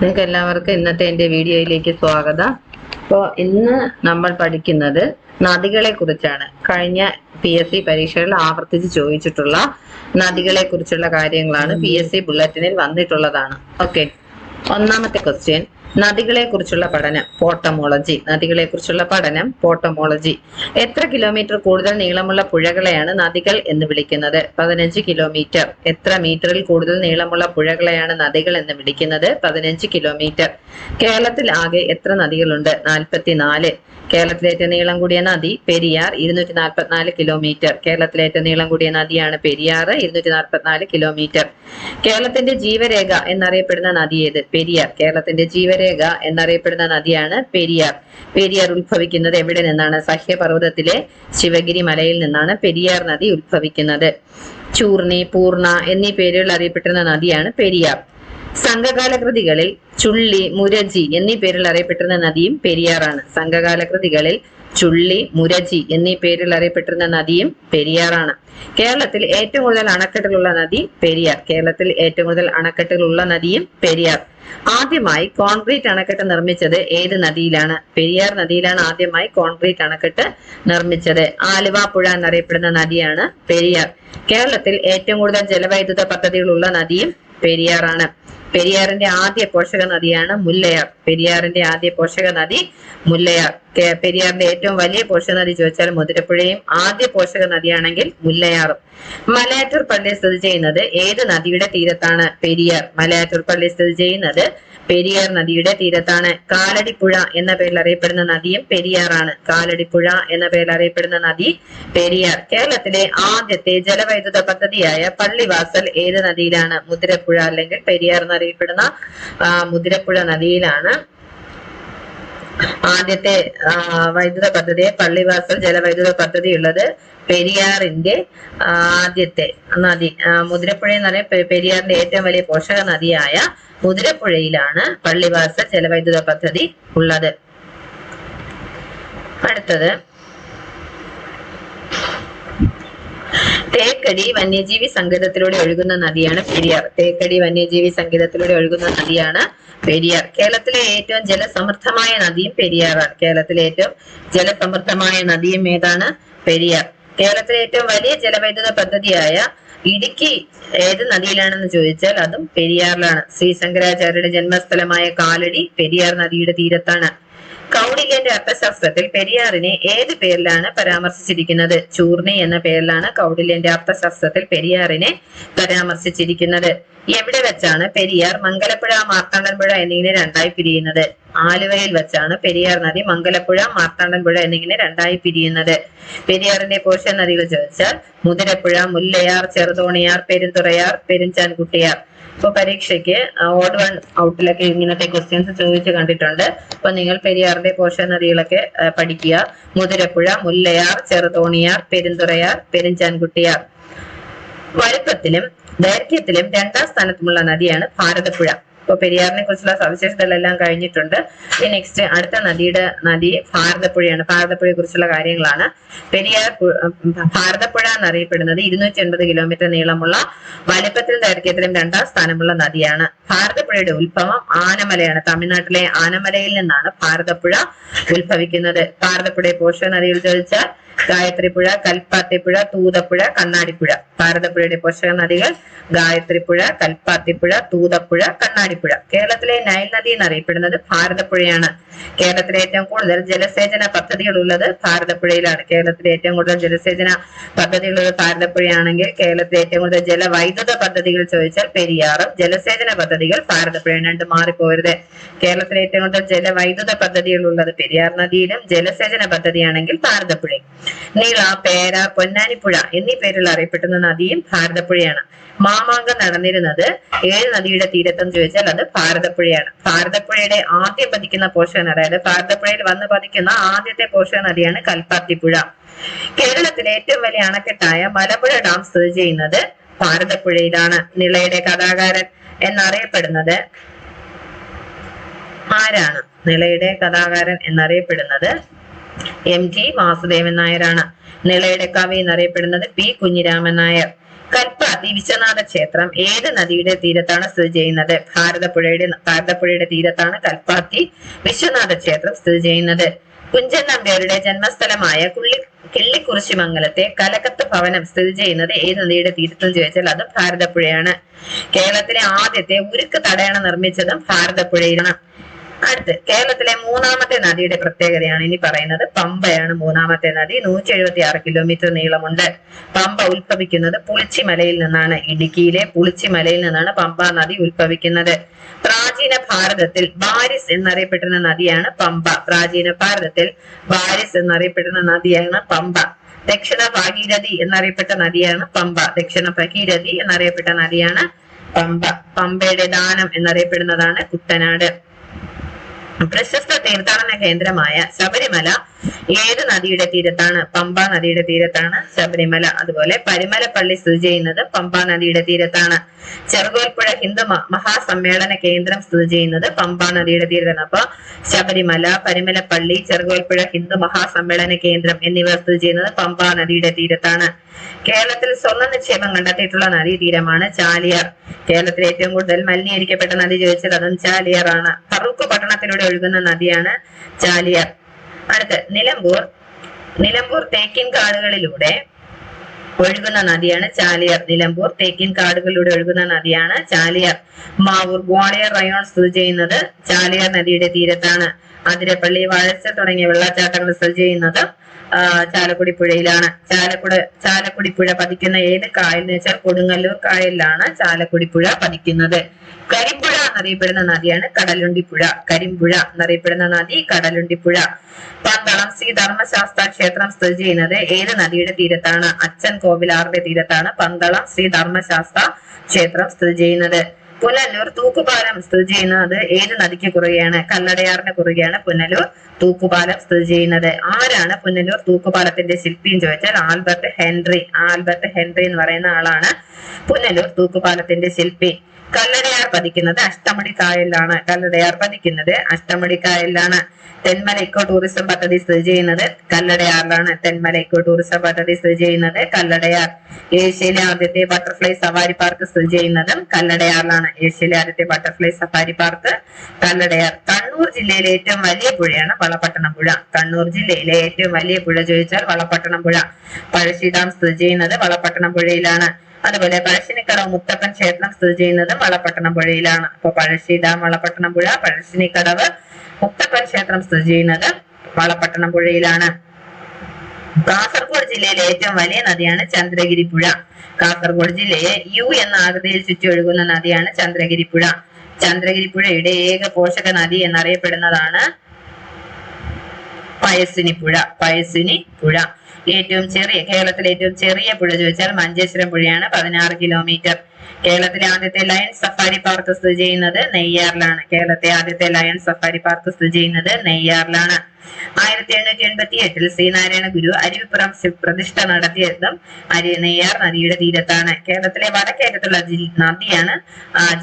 നിങ്ങൾക്ക് എല്ലാവർക്കും ഇന്നത്തെ എന്റെ വീഡിയോയിലേക്ക് സ്വാഗതം. അപ്പോൾ ഇന്ന് നമ്മൾ പഠിക്കുന്നത് നദികളെ കുറിച്ചാണ് കഴിഞ്ഞ പി എസ് സി പരീക്ഷകളിൽ ആവർത്തിച്ച് ചോദിച്ചിട്ടുള്ള നദികളെ കുറിച്ചുള്ള കാര്യങ്ങളാണ് പി എസ് സി ബുള്ളറ്റിനിൽ വന്നിട്ടുള്ളതാണ്. ഓക്കെ. ഒന്നാമത്തെ ക്വസ്റ്റ്യൻ നദികളെ കുറിച്ചുള്ള പഠനം പോട്ടമോളജി. നദികളെ കുറിച്ചുള്ള പഠനം പോട്ടമോളജി. എത്ര കിലോമീറ്റർ കൂടുതൽ നീളമുള്ള പുഴകളെയാണ് നദികൾ എന്ന് വിളിക്കുന്നത്? പതിനഞ്ച് കിലോമീറ്റർ. എത്ര മീറ്ററിൽ കൂടുതൽ നീളമുള്ള പുഴകളെയാണ് നദികൾ എന്ന് വിളിക്കുന്നത്? പതിനഞ്ച് കിലോമീറ്റർ. കേരളത്തിൽ ആകെ എത്ര നദികളുണ്ട്? നാൽപ്പത്തിനാല്. കേരളത്തിലെ ഏറ്റവും നീളം കൂടിയ നദി പെരിയാർ ഇരുന്നൂറ്റി നാൽപ്പത്തിനാല് കിലോമീറ്റർ. കേരളത്തിലെ ഏറ്റവും നീളം കൂടിയ നദിയാണ് പെരിയാർ ഇരുന്നൂറ്റി നാൽപ്പത്തിനാല് കിലോമീറ്റർ. കേരളത്തിന്റെ ജീവരേഖ എന്നറിയപ്പെടുന്ന നദി ഏത്? പെരിയാർ. കേരളത്തിന്റെ ജീവരേഖ എന്നറിയപ്പെടുന്ന നദിയാണ് പെരിയാർ. പെരിയാർ ഉത്ഭവിക്കുന്നത് എവിടെ നിന്നാണ്? സഹ്യപർവതത്തിലെ ശിവഗിരി മലയിൽ നിന്നാണ് പെരിയാർ നദി ഉത്ഭവിക്കുന്നത്. ചൂർണി പൂർണ എന്നീ പേരുകളിൽ അറിയപ്പെട്ടിരുന്ന നദിയാണ് പെരിയാർ. സംഘകാല കൃതികളിൽ ചുള്ളി മുരജി എന്നീ പേരിൽ അറിയപ്പെട്ടിരുന്ന നദിയും പെരിയാറാണ്. സംഘകാല കൃതികളിൽ ചുള്ളി മുരജി എന്നീ പേരിൽ അറിയപ്പെട്ടിരുന്ന നദിയും പെരിയാറാണ്. കേരളത്തിൽ ഏറ്റവും കൂടുതൽ അണക്കെട്ടുകളുള്ള നദി പെരിയാർ. കേരളത്തിൽ ഏറ്റവും കൂടുതൽ അണക്കെട്ടുകളുള്ള നദിയും പെരിയാർ. ആദ്യമായി കോൺക്രീറ്റ് അണക്കെട്ട് നിർമ്മിച്ചത് ഏത് നദിയിലാണ്? പെരിയാർ നദിയിലാണ് ആദ്യമായി കോൺക്രീറ്റ് അണക്കെട്ട് നിർമ്മിച്ചത്. ആലുവ പുഴ എന്നറിയപ്പെടുന്ന നദിയാണ് പെരിയാർ. കേരളത്തിൽ ഏറ്റവും കൂടുതൽ ജലവൈദ്യുത പദ്ധതികളുള്ള നദിയും പെരിയാറാണ്. പെരിയാറിന്റെ ആദ്യ പോഷക നദിയാണ് മുല്ലയാർ. പെരിയാറിന്റെ ആദ്യ പോഷക നദി മുല്ലയാർ പെരിയാറിന്റെ ഏറ്റവും വലിയ പോഷക നദി ചോദിച്ചാൽ മുതിരപ്പുഴയും ആദ്യ പോഷക നദിയാണെങ്കിൽ മുല്ലയാറും. മലയാറ്റൂർ പള്ളി സ്ഥിതി ചെയ്യുന്നത് ഏത് നദിയുടെ തീരത്താണ്? പെരിയാർ. മലയാറ്റൂർ പള്ളി സ്ഥിതി ചെയ്യുന്നത് പെരിയാർ നദിയുടെ തീരത്താണ്. കാലടിപ്പുഴ എന്ന പേരിൽ അറിയപ്പെടുന്ന നദിയും പെരിയാറാണ്. കാലടിപ്പുഴ എന്ന പേരിൽ അറിയപ്പെടുന്ന നദി പെരിയാർ. കേരളത്തിലെ ആദ്യത്തെ ജലവൈദ്യുത പദ്ധതിയായ പള്ളിവാസൽ ഏത് നദിയിലാണ്? മുതിരപ്പുഴ അല്ലെങ്കിൽ പെരിയാർ എന്നറിയപ്പെടുന്ന മുതിരപ്പുഴ നദിയിലാണ് ആദ്യത്തെ വൈദ്യുത പദ്ധതി പള്ളിവാസൽ ജലവൈദ്യുത പദ്ധതി ഉള്ളത് പെരിയാറിന്റെ ആദ്യത്തെ നദി മുതിരപ്പുഴ എന്ന് പറയുന്നത് പെരിയാറിന്റെ ഏറ്റവും വലിയ പോഷക നദിയായ മുതിരപ്പുഴയിലാണ് പള്ളിവാസൽ ജലവൈദ്യുത പദ്ധതി ഉള്ളത്. അടുത്തത് തേക്കടി വന്യജീവി സങ്കേതത്തിലൂടെ ഒഴുകുന്ന നദിയാണ് പെരിയാർ. തേക്കടി വന്യജീവി സങ്കേതത്തിലൂടെ ഒഴുകുന്ന നദിയാണ് പെരിയാർ. കേരളത്തിലെ ഏറ്റവും ജലസമൃദ്ധമായ നദിയും പെരിയാറാണ്. കേരളത്തിലെ ഏറ്റവും ജലസമൃദ്ധമായ നദിയും ഏതാണ്? പെരിയാർ. കേരളത്തിലെ ഏറ്റവും വലിയ ജലവൈദ്യുത പദ്ധതിയായ ഇടുക്കി ഏത് നദിയിലാണെന്ന് ചോദിച്ചാൽ അതും പെരിയാറിലാണ്. ശ്രീ ശങ്കരാചാര്യരുടെ ജന്മസ്ഥലമായ കാലടി പെരിയാർ നദിയുടെ തീരത്താണ്. കൗടില്യന്റെ അർത്ഥശാസ്ത്രത്തിൽ പെരിയാറിനെ ഏത് പേരിലാണ് പരാമർശിച്ചിരിക്കുന്നത്? ചൂർണി എന്ന പേരിലാണ് കൗടില്യന്റെ അർത്ഥശാസ്ത്രത്തിൽ പെരിയാറിനെ പരാമർശിച്ചിരിക്കുന്നത്. എവിടെ വെച്ചാണ് പെരിയാർ മംഗലപ്പുഴ മാർത്താണ്ഡൻപുഴ എന്നിങ്ങനെ രണ്ടായി പിരിയുന്നത്? ആലുവയിൽ വെച്ചാണ് പെരിയാർ നദി മംഗലപ്പുഴ മാർത്താണ്ഡൻപുഴ എന്നിങ്ങനെ രണ്ടായി പിരിയുന്നത്. പെരിയാറിന്റെ പോഷക നദികൾ ചോദിച്ചാൽ മുതിരപ്പുഴ മുല്ലയാർ ചെറുതോണിയാർ പെരുന്തുറയാർ പെരുഞ്ചാൻകുട്ടിയാർ ഇപ്പൊ പരീക്ഷയ്ക്ക് ഓഡ് വൺ ഔട്ടിലൊക്കെ ഇങ്ങനത്തെ ക്വസ്റ്റ്യൻസ് ചോദിച്ചു കണ്ടിട്ടുണ്ട്. അപ്പൊ നിങ്ങൾ പെരിയാറിന്റെ പോഷക നദികളൊക്കെ പഠിക്കുക. മുതിരപ്പുഴ മുല്ലയാർ ചെറുതോണിയാർ പെരുന്തുറയാർ പെരുഞ്ചാൻകുട്ടിയാർ. വലുപ്പത്തിലും ദൈർഘ്യത്തിലും രണ്ടാം സ്ഥാനത്തുമുള്ള നദിയാണ് ഭാരതപ്പുഴ. ഇപ്പൊ പെരിയാറിനെ കുറിച്ചുള്ള സവിശേഷതകളെല്ലാം കഴിഞ്ഞിട്ടുണ്ട്. ഇനി നെക്സ്റ്റ് അടുത്ത നദിയുടെ നദി ഭാരതപ്പുഴയാണ് ഭാരതപ്പുഴയെ കുറിച്ചുള്ള കാര്യങ്ങളാണ്. പെരിയാർ ഭാരതപ്പുഴ എന്നറിയപ്പെടുന്നത് ഇരുന്നൂറ്റി എൺപത് കിലോമീറ്റർ നീളമുള്ള വലിപ്പത്തിൽ ദൈർഘ്യത്തിലും രണ്ടാം സ്ഥാനമുള്ള നദിയാണ്. ഭാരതപ്പുഴയുടെ ഉത്ഭവം ആനമലയാണ്. തമിഴ്നാട്ടിലെ ആനമലയിൽ നിന്നാണ് ഭാരതപ്പുഴ ഉത്ഭവിക്കുന്നത്. ഭാരതപ്പുഴയെ പോഷക നദികൾ ചോദിച്ചാൽ ഗായത്രിപ്പുഴ കൽപ്പാത്തിപ്പുഴ തൂതപ്പുഴ കണ്ണാടിപ്പുഴ. ഭാരതപ്പുഴയുടെ പോഷക നദികൾ ഗായത്രിപ്പുഴ കൽപ്പാത്തിപ്പുഴ തൂതപ്പുഴ കണ്ണാടിപ്പുഴ. കേരളത്തിലെ നൈൽ നദി എന്നറിയപ്പെടുന്നത് ഭാരതപ്പുഴയാണ്. കേരളത്തിലെ ഏറ്റവും കൂടുതൽ ജലസേചന പദ്ധതികൾ ഉള്ളത് ഭാരതപ്പുഴയിലാണ്. കേരളത്തിലെ ഏറ്റവും കൂടുതൽ ജലസേചന പദ്ധതികൾ ഉള്ളത് ഭാരതപ്പുഴയാണെങ്കിൽ കേരളത്തിലെ ഏറ്റവും കൂടുതൽ ജലവൈദ്യുത പദ്ധതികൾ ചോദിച്ചാൽ പെരിയാറും. ജലസേചന പദ്ധതികൾ ഭാരതപ്പുഴയാണ്. രണ്ട് മാറിപ്പോരുത് കേരളത്തിലെ ഏറ്റവും കൂടുതൽ ജലവൈദ്യുത പദ്ധതികൾ ഉള്ളത് പെരിയാർ നദിയിലും ജലസേചന പദ്ധതിയാണെങ്കിൽ ഭാരതപ്പുഴയും. നീള പേര പൊന്നാനിപ്പുഴ എന്നീ പേരിൽ അറിയപ്പെടുന്ന നദിയും ഭാരതപ്പുഴയാണ്. മാമാങ്കം നടന്നിരുന്നത് ഏഴ് നദിയുടെ തീരത്തെന്ന് ചോദിച്ചാൽ അത് ഭാരതപ്പുഴയാണ്. ഭാരതപ്പുഴയുടെ ആദ്യം പതിക്കുന്ന പോഷക അതായത് ഭാരതപ്പുഴയിൽ വന്ന് പതിക്കുന്ന ആദ്യത്തെ പോഷക നദിയാണ് കൽപ്പാത്തിപ്പുഴ. കേരളത്തിലെ ഏറ്റവും വലിയ അണക്കെട്ടായ മലമ്പുഴ ഡാം സ്ഥിതി ചെയ്യുന്നത് ഭാരതപ്പുഴയിലാണ്. നിളയുടെ കഥാകാരൻ എന്നറിയപ്പെടുന്നത് ആരാണ്? നിളയുടെ കഥാകാരൻ എന്നറിയപ്പെടുന്നത് എം ജി വാസുദേവൻ നായരാണ്. നിളയുടെ കവി എന്നറിയപ്പെടുന്നത് പി കുഞ്ഞിരാമൻ നായർ. കൽപ്പ ദിവിശനാഥ ക്ഷേത്രം ഏത് നദിയുടെ തീരത്താണ് സ്ഥിതി ചെയ്യുന്നത്? ഭാരതപ്പുഴയുടെ ഭാരതപ്പുഴയുടെ തീരത്താണ് കൽപ്പാത്തി വിശ്വനാഥ ക്ഷേത്രം സ്ഥിതി ചെയ്യുന്നത്. കുഞ്ചൻ നമ്പ്യാരുടെ ജന്മസ്ഥലമായ കുള്ളി കിള്ളിക്കുറിശിമംഗലത്തെ കലകത്ത് ഭവനം സ്ഥിതി ചെയ്യുന്നത് ഏത് നദിയുടെ തീരത്തും ചോദിച്ചാൽ അത് ഭാരതപ്പുഴയാണ്. കേരളത്തിലെ ആദ്യത്തെ ഉരുക്ക് തടയണ നിർമ്മിച്ചതും ഭാരതപ്പുഴയിലാണ്. അടുത്ത് കേരളത്തിലെ മൂന്നാമത്തെ നദിയുടെ പ്രത്യേകതയാണ് ഇനി പറയുന്നത്. പമ്പയാണ് മൂന്നാമത്തെ നദി. നൂറ്റി എഴുപത്തി ആറ് കിലോമീറ്റർ നീളമുണ്ട്. പമ്പ ഉത്ഭവിക്കുന്നത് പുളിച്ചിമലയിൽ നിന്നാണ്. ഇടുക്കിയിലെ പുളിച്ചിമലയിൽ നിന്നാണ് പമ്പ നദി ഉത്ഭവിക്കുന്നത്. പ്രാചീന ഭാരതത്തിൽ ബാരിസ് എന്നറിയപ്പെടുന്ന നദിയാണ് പമ്പ. പ്രാചീന ഭാരതത്തിൽ ബാരിസ് എന്നറിയപ്പെടുന്ന നദിയാണ് പമ്പ. ദക്ഷിണ ഭാഗീരഥി എന്നറിയപ്പെട്ട നദിയാണ് പമ്പ. ദക്ഷിണ ഭഗീരഥി എന്നറിയപ്പെട്ട നദിയാണ് പമ്പ. പമ്പയുടെ ദാനം എന്നറിയപ്പെടുന്നതാണ് കുട്ടനാട്. പ്രശസ്ത തീർത്ഥാടന കേന്ദ്രമായ ശബരിമല ഏത് നദിയുടെ തീരത്താണ്? പമ്പ നദിയുടെ തീരത്താണ്. ശബരിമല അതുപോലെ പരിമലപ്പള്ളി സ്ഥിതി ചെയ്യുന്നത് പമ്പ നദിയുടെ തീരത്താണ്. ചെറുകോൽപ്പുഴ ഹിന്ദു മഹാസമ്മേളന കേന്ദ്രം സ്ഥിതി ചെയ്യുന്നത് പമ്പ നദിയുടെ തീരത്താണ്. അപ്പൊ ശബരിമല പരിമലപ്പള്ളി ചെറുകോൽപ്പുഴ ഹിന്ദു മഹാസമ്മേളന കേന്ദ്രം എന്നിവ സ്ഥിതി ചെയ്യുന്നത് പമ്പ നദിയുടെ തീരത്താണ്. കേരളത്തിൽ സ്വർണ നിക്ഷേപം കണ്ടെത്തിയിട്ടുള്ള നദീതീരമാണ് ചാലിയാർ. കേരളത്തിൽ ഏറ്റവും കൂടുതൽ മലിനീകരിക്കപ്പെട്ട നദി ചോദിച്ചാൽ അതും ചാലിയാർ ആണ് ഫറൂഖ് പട്ടണത്തിലൂടെ ഒഴുകുന്ന നദിയാണ് ചാലിയാർ. അടുത്ത് നിലമ്പൂർ. നിലമ്പൂർ തേക്കിൻ കാടുകളിലൂടെ ഒഴുകുന്ന നദിയാണ് ചാലിയർ. നിലമ്പൂർ തേക്കിൻ കാടുകളിലൂടെ ഒഴുകുന്ന നദിയാണ് ചാലിയർ. മാവൂർ ഗ്വാളിയർ റയോൺ സ്ഥിതി ചെയ്യുന്നത് ചാലിയർ നദിയുടെ തീരത്താണ്. അതിരപ്പള്ളി വാഴച്ച തുടങ്ങിയ വെള്ളച്ചാട്ടങ്ങൾ സ്ഥിതി ചെയ്യുന്നത് ചാലക്കുടി പുഴയിലാണ്. ചാലക്കുട ചാലക്കുടി പുഴ പതിക്കുന്ന ഏത് കായൽ എന്ന് വെച്ചാൽ കൊടുങ്ങല്ലൂർ കായലിലാണ് ചാലക്കുടി പുഴ പതിക്കുന്നത്. കരിമ്പുഴ എന്നറിയപ്പെടുന്ന നദിയാണ് കടലുണ്ടിപ്പുഴ. കരിമ്പുഴ എന്നറിയപ്പെടുന്ന നദി കടലുണ്ടിപ്പുഴ. പന്തളം ശ്രീ ധർമ്മശാസ്ത്ര ക്ഷേത്രം സ്ഥിതി ചെയ്യുന്നത് ഏത് നദിയുടെ തീരത്താണ്? അച്ഛൻ കോവിലാറിന്റെ തീരത്താണ്. പന്തളം ശ്രീ ധർമ്മശാസ്ത്ര ക്ഷേത്രം സ്ഥിതി ചെയ്യുന്നത്. പുനലൂർ തൂക്കുപാലം സ്ഥിതി ചെയ്യുന്നത് ഏത് നദിക്ക് കുറുകയാണ്? കല്ലടയാറിന് കുറുകയാണ് പുനലൂർ തൂക്കുപാലം സ്ഥിതി ചെയ്യുന്നത്. ആരാണ് പുനലൂർ തൂക്കുപാലത്തിന്റെ ശില്പി എന്ന് ചോദിച്ചാൽ ആൽബർട്ട് ഹെൻറി. ആൽബർട്ട് ഹെൻറി എന്ന് പറയുന്ന ആളാണ് പുനലൂർ തൂക്കുപാലത്തിന്റെ ശില്പി. കല്ലടയാർ പതിക്കുന്നത് അഷ്ടമടി കായലിലാണ്. കല്ലടയാർ പതിക്കുന്നത് അഷ്ടമടി കായലിലാണ്. തെന്മല ഇക്കോ ടൂറിസം പദ്ധതി സ്ഥിതി ചെയ്യുന്നത് കല്ലടയാറിലാണ്. തെന്മല ഇക്കോ ടൂറിസം പദ്ധതി സ്ഥിതി ചെയ്യുന്നത് കല്ലടയാർ. ഏഷ്യയിലെ ആദ്യത്തെ ബട്ടർഫ്ലൈ സവാരി പാർക്ക് സ്ഥിതി ചെയ്യുന്നതും കല്ലടയാറിലാണ്. ഏഷ്യയിലെ ആദ്യത്തെ butterfly safari park Kalladayar. Kannur ജില്ലയിലെ ഏറ്റവും വലിയ പുഴയാണ് വളപട്ടണം പുഴ. കണ്ണൂർ ജില്ലയിലെ ഏറ്റവും വലിയ പുഴ ചോദിച്ചാൽ വളപട്ടണം പുഴ. പഴശ്ശി ഡാം സ്ഥിതി ചെയ്യുന്നത് വളപട്ടണം പുഴയിലാണ്. അതുപോലെ പഴശ്ശിനിക്കടവ് മുത്തപ്പൻ ക്ഷേത്രം സ്ഥിതി ചെയ്യുന്നത് വളപട്ടണം പുഴയിലാണ്. അപ്പൊ പഴശ്ശി ഡാം പുഴ പഴശ്ശിനിക്കടവ് മുത്തപ്പൻ ക്ഷേത്രം സ്ഥിതി ചെയ്യുന്നത് വളപട്ടണം പുഴയിലാണ്. കാസർഗോഡ് ജില്ലയിലെ ഏറ്റവും വലിയ നദിയാണ് ചന്ദ്രഗിരി പുഴ. കാസർഗോഡ് ജില്ലയെ യു എന്ന ആകൃതിയിൽ ചുറ്റൊഴുകുന്ന നദിയാണ് ചന്ദ്രഗിരി പുഴ. ചന്ദ്രഗിരി പുഴയുടെ ഏക പോഷക നദി എന്നറിയപ്പെടുന്നതാണ് പയസിനി പുഴ പയസിനി പുഴ. ഏറ്റവും ചെറിയ കേരളത്തിലെ ഏറ്റവും ചെറിയ പുഴ ചോദിച്ചാൽ മഞ്ചേശ്വരം പുഴയാണ്. പതിനാറ് കിലോമീറ്റർ കേരളത്തിലെ ആദ്യത്തെ ലയൺ സഫാരി പാർക്ക് സ്ഥിതി ചെയ്യുന്നത് നെയ്യാറിലാണ്. കേരളത്തെ ആദ്യത്തെ ലയൺ സഫാരി പാർക്ക് സ്ഥിതി ചെയ്യുന്നത് നെയ്യാറിലാണ്. ആയിരത്തി എണ്ണൂറ്റി എൺപത്തി എട്ടിൽ ശ്രീനാരായണ ഗുരു അരുവിപ്പുറം പ്രതിഷ്ഠ നടത്തിയതും അരി നെയ്യാർ നദിയുടെ തീരത്താണ്. കേരളത്തിലെ വടക്കേറ്റത്തുള്ള നദിയാണ്.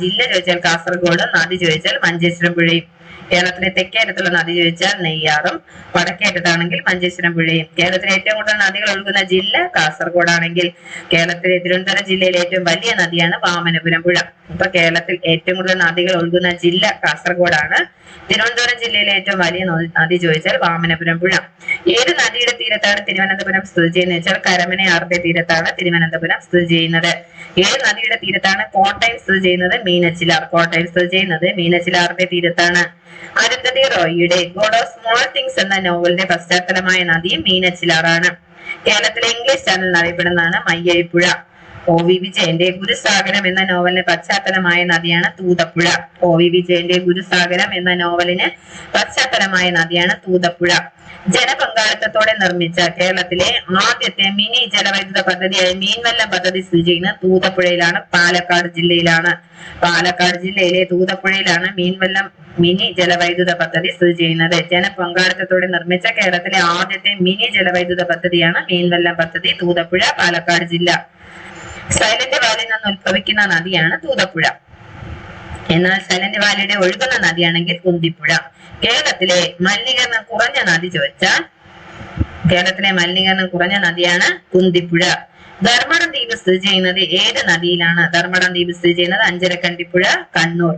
ജില്ല ചോദിച്ചാൽ കാസർഗോഡ് നദി ചോദിച്ചാൽ മഞ്ചേശ്വരം പുഴയും. കേരളത്തിലെ തെക്കേറ്റത്തുള്ള നദി ചോദിച്ചാൽ നെയ്യാറും വടക്കേറ്റത്താണെങ്കിൽ മഞ്ചേശ്വരം പുഴയും. കേരളത്തിലെ ഏറ്റവും കൂടുതൽ നദികൾ ഒഴുകുന്ന ജില്ല കാസർഗോഡാണെങ്കിൽ കേരളത്തിലെ തിരുവനന്തപുരം ജില്ലയിലെ ഏറ്റവും വലിയ നദിയാണ് വാമനപുരം പുഴ. അപ്പൊ കേരളത്തിൽ ഏറ്റവും കൂടുതൽ നദികൾ ഒഴുകുന്ന ജില്ല കാസർഗോഡാണ്. തിരുവനന്തപുരം ജില്ലയിലെ ഏറ്റവും വലിയ നദി ചോദിച്ചാൽ വാമനപുരം പുഴ. ഏത് നദിയുടെ തീരത്താണ് തിരുവനന്തപുരം സ്ഥിതി ചെയ്യുന്നത്? വെച്ചാൽ കരമനയാറിന്റെ തീരത്താണ് തിരുവനന്തപുരം സ്ഥിതി ചെയ്യുന്നത്. ഏത് നദിയുടെ തീരത്താണ് കോട്ടയം സ്ഥിതി ചെയ്യുന്നത്? മീനച്ചിലാർ. കോട്ടയം സ്ഥിതി ചെയ്യുന്നത് മീനച്ചിലാറിന്റെ തീരത്താണ്. അരുന്ധതി റോയിയുടെ ഗോഡ് ഓഫ് സ്മോൾ തിങ്സ് എന്ന നോവലിന്റെ പശ്ചാത്തലമായ നദിയും മീനച്ചിലാറാണ്. കേരളത്തിലെ ഇംഗ്ലീഷ് ചാനൽ അറിയപ്പെടുന്നതാണ് മയ്യഴിപ്പുഴ. ഒ വി വിജയന്റെ ഗുരുസാഗരം എന്ന നോവലിന് പശ്ചാത്തലമായ നദിയാണ് തൂതപ്പുഴ. ഒ വി വിജയന്റെ ഗുരുസാഗരം എന്ന നോവലിന് പശ്ചാത്തലമായ നദിയാണ് തൂതപ്പുഴ. ജനപങ്കാളിത്തത്തോടെ നിർമ്മിച്ച കേരളത്തിലെ ആദ്യത്തെ മിനി ജലവൈദ്യുത പദ്ധതിയായ മീൻവല്ലം പദ്ധതി സ്ഥിതി ചെയ്യുന്നത് തൂതപ്പുഴയിലാണ് പാലക്കാട് ജില്ലയിലാണ്. പാലക്കാട് ജില്ലയിലെ തൂതപ്പുഴയിലാണ് മീൻവല്ലം മിനി ജലവൈദ്യുത പദ്ധതി സ്ഥിതി ചെയ്യുന്നത്. ജനപങ്കാളിത്തത്തോടെ നിർമ്മിച്ച കേരളത്തിലെ ആദ്യത്തെ മിനി ജലവൈദ്യുത പദ്ധതിയാണ് മീൻവല്ലം പദ്ധതി തൂതപ്പുഴ പാലക്കാട് ജില്ല. സൈലന്റ് വാലിയിൽ നിന്ന് ഉത്ഭവിക്കുന്ന നദിയാണ് തൂതപ്പുഴ. എന്നാൽ സൈലന്റ് വാലിയുടെ ഒഴുകുന്ന നദിയാണെങ്കിൽ കുന്തിപ്പുഴ. കേരളത്തിലെ മലിനീകരണം കുറഞ്ഞ നദി ചോദിച്ചാൽ കേരളത്തിലെ മലിനീകരണം കുറഞ്ഞ നദിയാണ് കുന്തിപ്പുഴ. ധർമ്മടം ദ്വീപ് സ്ഥിതി ചെയ്യുന്നത് ഏത് നദിയിലാണ്? ധർമ്മടം ദ്വീപ് സ്ഥിതി ചെയ്യുന്നത് അഞ്ചരക്കണ്ടിപ്പുഴ കണ്ണൂർ.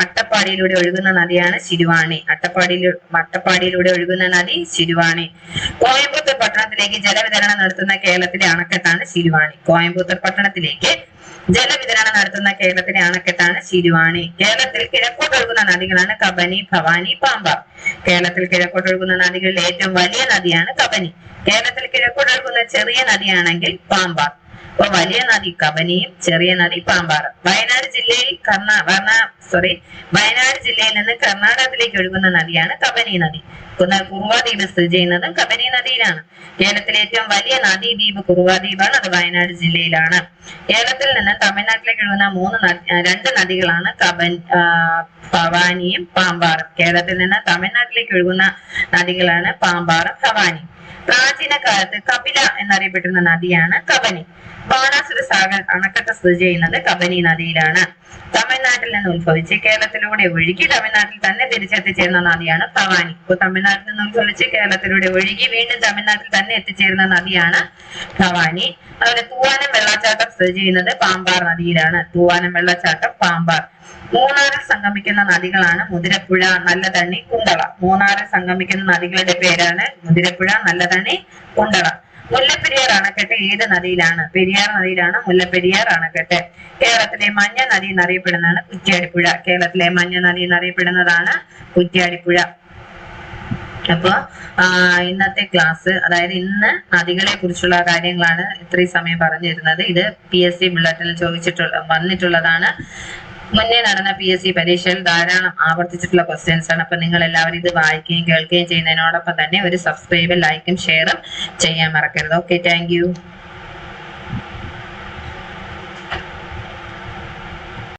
അട്ടപ്പാടിയിലൂടെ ഒഴുകുന്ന നദിയാണ് ശിരുവാണി. അട്ടപ്പാടിയിൽ അട്ടപ്പാടിയിലൂടെ ഒഴുകുന്ന നദി ശിരുവാണി. കോയമ്പത്തൂർ പട്ടണത്തിലേക്ക് ജലവിതരണം നടത്തുന്ന കേരളത്തിലെ അണക്കെട്ടാണ് ശിരുവാണി. കോയമ്പത്തൂർ പട്ടണത്തിലേക്ക് ജലവിതരണം നടത്തുന്ന കേരളത്തിലെ അണക്കെട്ടാണ് ശിരുവാണി. കേരളത്തിൽ കിഴക്കോട്ടൊഴുകുന്ന നദികളാണ് കബനി ഭവാനി പാമ്പ. കേരളത്തിൽ കിഴക്കോട്ടൊഴുകുന്ന നദികളിൽ ഏറ്റവും വലിയ നദിയാണ് കബനി. കേരളത്തിൽ കിഴക്കോട്ടൊഴുകുന്ന ചെറിയ നദിയാണെങ്കിൽ പാമ്പാർ അപ്പൊ വലിയ നദി കബനിയും ചെറിയ നദി പാമ്പാറും. വയനാട് ജില്ലയിൽ കർണാ വർണ സോറി വയനാട് ജില്ലയിൽ നിന്ന് കർണാടകത്തിലേക്ക് ഒഴുകുന്ന നദിയാണ് കബനി നദി. കുറുവാദ്വീപ് സ്ഥിതി ചെയ്യുന്നതും കബനി നദിയിലാണ്. കേരളത്തിലെ ഏറ്റവും വലിയ നദീദ്വീപ് കുറുവാദ്വീപാണ് കുറുവ അത് വയനാട് ജില്ലയിലാണ്. കേരളത്തിൽ നിന്ന് തമിഴ്നാട്ടിലേക്ക് ഒഴുകുന്ന മൂന്ന് രണ്ട് നദികളാണ് കബൻ ഭവാനിയും പാമ്പാറും. കേരളത്തിൽ നിന്ന് തമിഴ്നാട്ടിലേക്ക് ഒഴുകുന്ന നദികളാണ് പാമ്പാറും ഭവാനി. പ്രാചീന കാലത്ത് കപില എന്നറിയപ്പെട്ടിരുന്ന നദിയാണ് കബനി ബാണാസുര സാഗർ അണക്കെട്ട് സ്ഥിതി ചെയ്യുന്നത് കബനി നദിയിലാണ്. തമിഴ്നാട്ടിൽ നിന്ന് ഉത്ഭവിച്ച് കേരളത്തിലൂടെ ഒഴുകി തമിഴ്നാട്ടിൽ തന്നെ തിരിച്ചെത്തിച്ചേരുന്ന നദിയാണ് ഭവാനി ഇപ്പൊ തമിഴ്നാട്ടിൽ നിന്ന് ഉത്ഭവിച്ച് കേരളത്തിലൂടെ ഒഴുകി വീണ്ടും തമിഴ്നാട്ടിൽ തന്നെ എത്തിച്ചേരുന്ന നദിയാണ് ഭവാനി. അതുപോലെ തൂവാനം വെള്ളച്ചാട്ടം സ്ഥിതി ചെയ്യുന്നത് പാമ്പാർ നദിയിലാണ്. തൂവാനം വെള്ളച്ചാട്ടം പാമ്പാർ. മൂന്നാറിൽ സംഗമിക്കുന്ന നദികളാണ് മുതിരപ്പുഴ നല്ലതണ്ണി കുണ്ടള. മൂന്നാറിൽ സംഗമിക്കുന്ന നദികളുടെ പേരാണ് മുതിരപ്പുഴ നല്ലതണ്ണി കുണ്ടള. മുല്ലപ്പെരിയാർ അണക്കെട്ട് ഏത് നദിയിലാണ്? പെരിയാർ നദിയിലാണ് മുല്ലപ്പെരിയാർ അണക്കെട്ട്. കേരളത്തിലെ മഞ്ഞ നദി എന്നറിയപ്പെടുന്നതാണ് കുറ്റ്യാടിപ്പുഴ. കേരളത്തിലെ മഞ്ഞ നദി എന്നറിയപ്പെടുന്നതാണ് കുറ്റ്യാടിപ്പുഴ. അപ്പൊ ഇന്നത്തെ ക്ലാസ് അതായത് ഇന്ന് നദികളെ കുറിച്ചുള്ള കാര്യങ്ങളാണ് ഇത്രയും സമയം പറഞ്ഞിരുന്നത്. ഇത് പി എസ് സി ബുള്ളറ്റിൽ ചോദിച്ചിട്ടുള്ള വന്നിട്ടുള്ളതാണ്. മുന്നേ നടന്ന പി എസ് സി പരീക്ഷയിൽ ധാരാളം ആവർത്തിച്ചിട്ടുള്ള ക്വസ്റ്റ്യൻസ് ആണ്. അപ്പൊ നിങ്ങൾ എല്ലാവരും ഇത് വായിക്കുകയും കേൾക്കുകയും ചെയ്യുന്നതിനോടൊപ്പം തന്നെ ഒരു സബ്സ്ക്രൈബ് ലൈക്കും ഷെയറും ചെയ്യാൻ മറക്കരുത്. Okay thank